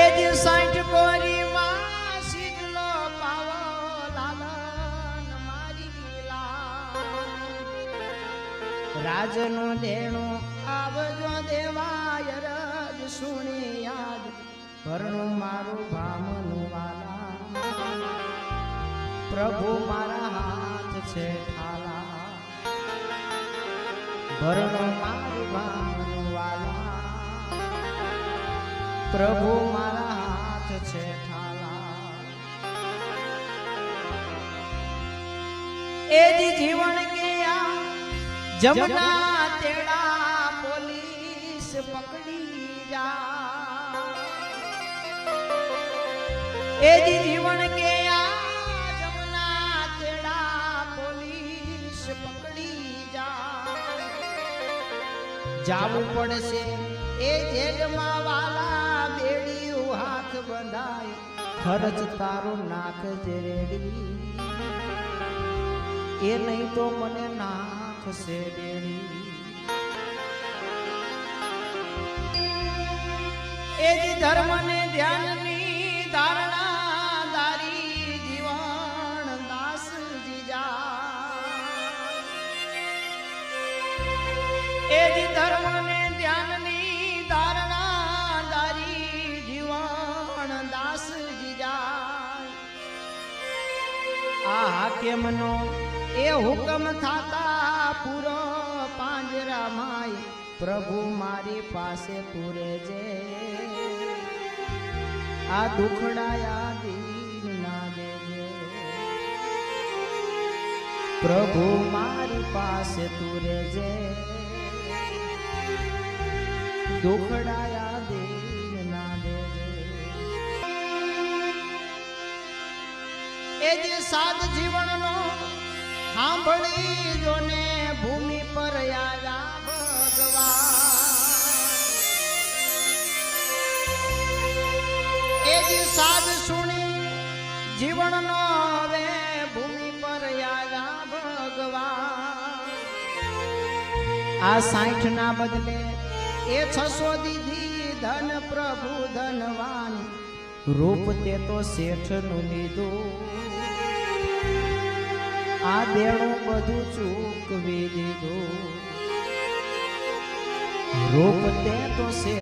એ જ સાઠ કોરીમાં સીધલો પાવો લાલન મારી લાલ રાજનું દેણું આવજો દેવાય રજ સુણી યાદ, ભરણું મારું ભામનું વાલા. પ્રભુ મારા હાથ છે ઠાલા. ભરણું મારું ભામનું પ્રભુ મારા હાથ છે એ જીવન કે જમના તેડા પોલીસ પકડી જા. એ જીવન કે જમના તેડા પોલીસ પકડી જા. જાવું પડશે એ જેલમાં વાલા બેડી હાથ બંધાય. ખર્ચ તારો નાખ રેડી એ નહીં તો મને નાખશે બેડી એ જ ધર્મને ધ્યાનની આ એ હુકમ થાતા પૂરો પાંજરા માય પ્રભુ મારી પાસે તુરે જે આ દુખડાયા દીન ના દેજે. પ્રભુ મારી પાસે તુરે જે દુખડાયા એ જે સાદ જીવનનો સાંભળી જોને ભૂમિ પર આવ્યા ભગવાન. એ જે સાદ સુણી જીવનનો હવે ભૂમિ પર આવ્યા ભગવાન. આ સાઠ ના બદલે એ છસો દીધી ધન પ્રભુ ધનવાન. રૂપ તે તો શેઠનું લીધું. આ દેણું બધું ચૂકવી દીધું. રૂપ તે તો શેઠ